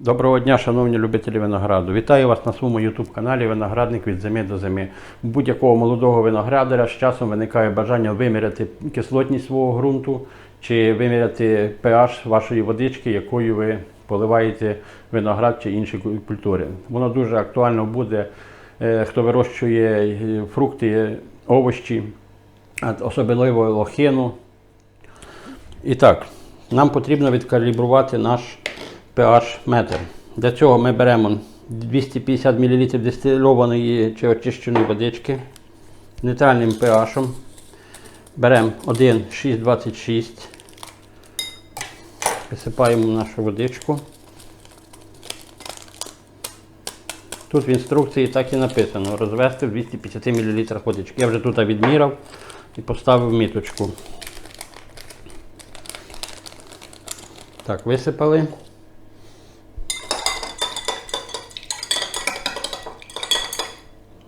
Доброго дня, шановні любителі винограду. Вітаю вас на своєму YouTube каналі Виноградник від зими до зими. Будь-якого молодого виноградаря з часом виникає бажання виміряти кислотність свого ґрунту чи виміряти pH вашої водички, якою ви поливаєте виноград чи інші культури. Воно дуже актуально буде, е, хто вирощує фрукти, овощі, особливо лохину. І так, нам потрібно відкалібрувати наш pH метр. Для цього ми беремо 250 мл дистильованої чи очищеної водички нейтральним pH. Беремо 1,626, висипаємо нашу водичку. Тут в інструкції так і написано розвести в 250 мл водички. Я вже тут відміряв і поставив міточку. Так, висипали.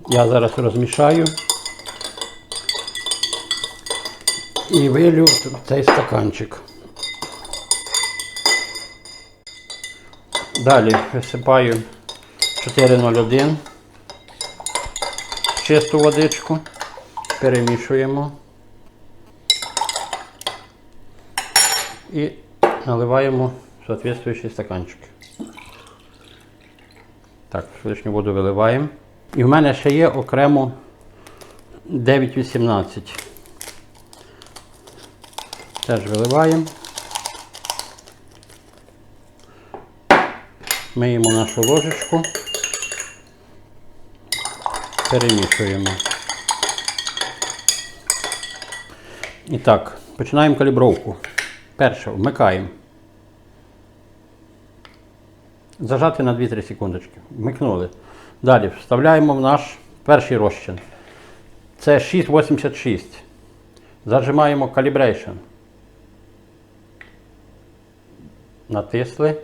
Я зараз розмішаю і вилю цей стаканчик. Далі висипаю 401 чисту водичку, перемішуємо і наливаємо в соответствуючий стаканчик. Так, лишню воду виливаємо. І в мене ще є окремо 9,18. Теж виливаємо. Миємо нашу ложечку. Перемішуємо. І так, починаємо калібровку. Перше, вмикаємо. Зажати на 2-3 секундочки. Вмикнули. Далі вставляємо в наш перший розчин. Це 6,86. Зажимаємо Calibration. Натисли.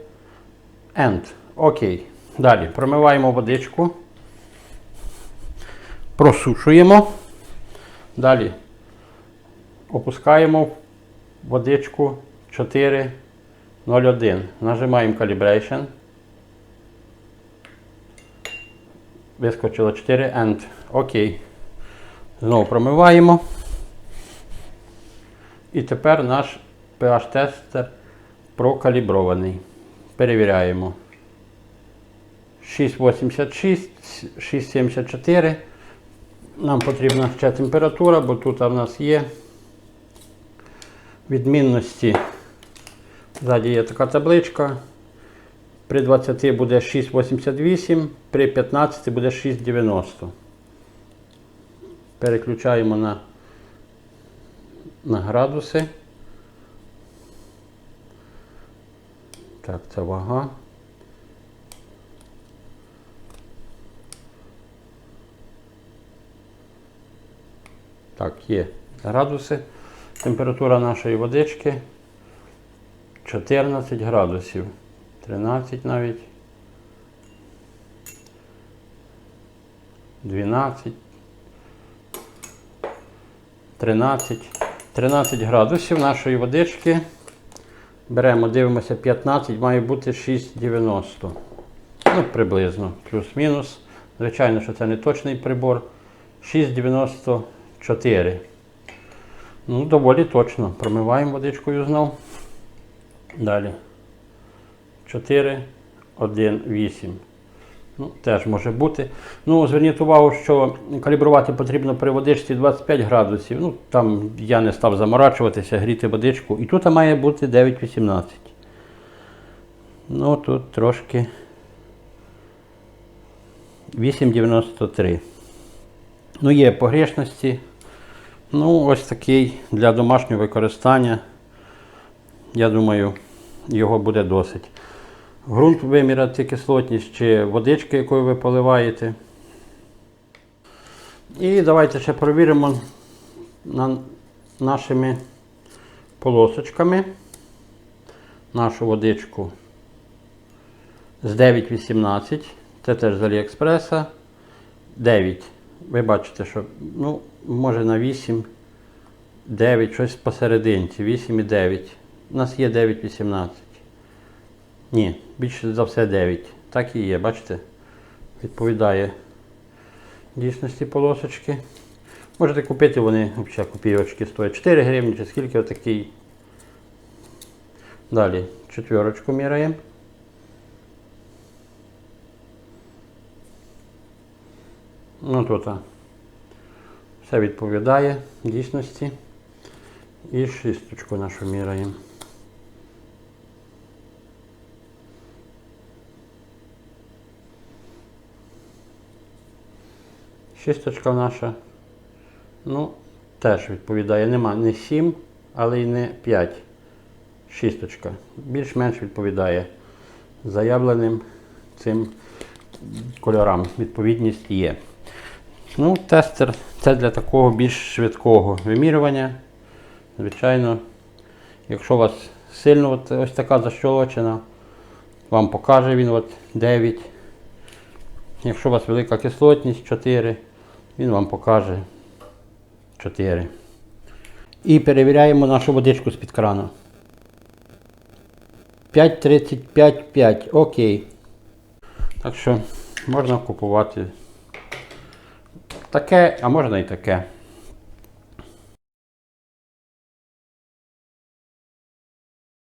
End. Окей. Далі промиваємо водичку. Просушуємо. Далі опускаємо водичку 4,01. Нажимаємо Calibration. Вискочило 4 End. Окей. Знову промиваємо. І тепер наш pH-тестер прокалібрований. Перевіряємо. 6,86, 6,74. Нам потрібна ще температура, бо тут в нас є відмінності. Ззаді є така табличка. При 20 буде 6,88, при 15 буде 6,90. Переключаємо на, на градуси. Так, це вага. Так, є градуси. Температура нашої водички 14 градусів. 13 навіть. 12. 13. 13 градусів нашої водички. Беремо, дивимося 15, має бути 6,90. Ну, приблизно, плюс-мінус. Звичайно, що це не точний прибор. 6,94. Ну, доволі точно. Промиваємо водичкою знов. Далі. 4, 1, 8. Ну, теж може бути. Ну, зверніть увагу, що калібрувати потрібно при водичці 25 градусів. Ну, там я не став заморачуватися, гріти водичку. І тут має бути 9,18. Ну, тут трошки 8,93. Ну, є погрешності. Ну, ось такий для домашнього використання. Я думаю, його буде досить. Грунт виміряти кислотність чи водички, якою ви поливаєте. І давайте ще перевіримо на нашими полосочками нашу водичку з 9,18. Це теж з Аліекспреса. 9. Ви бачите, що ну, може на 8, 9, щось посерединці, 8 і 9. У нас є 9,18. Ні, більше за все 9. Так і є, бачите? Відповідає дійсності полосочки. Можете купити, вони взагалі копійочки стоять 4 гривні чи скільки отакий. Далі четверочку міряємо. Ну тут все відповідає дійсності. І шісточку нашу міряємо. Шісточка наша. Ну, теж відповідає. Нема не 7, але й не 5. Шісточка. Більш-менш відповідає заявленим цим кольорам. Відповідність є. Ну, тестер це для такого більш швидкого вимірювання. Звичайно, якщо у вас сильно от, ось така защолочена, вам покаже він от 9. Якщо у вас велика кислотність 4, він вам покаже 4. І перевіряємо нашу водичку з-під крану. 5,35, 5. Окей. Так що можна купувати таке, а можна і таке.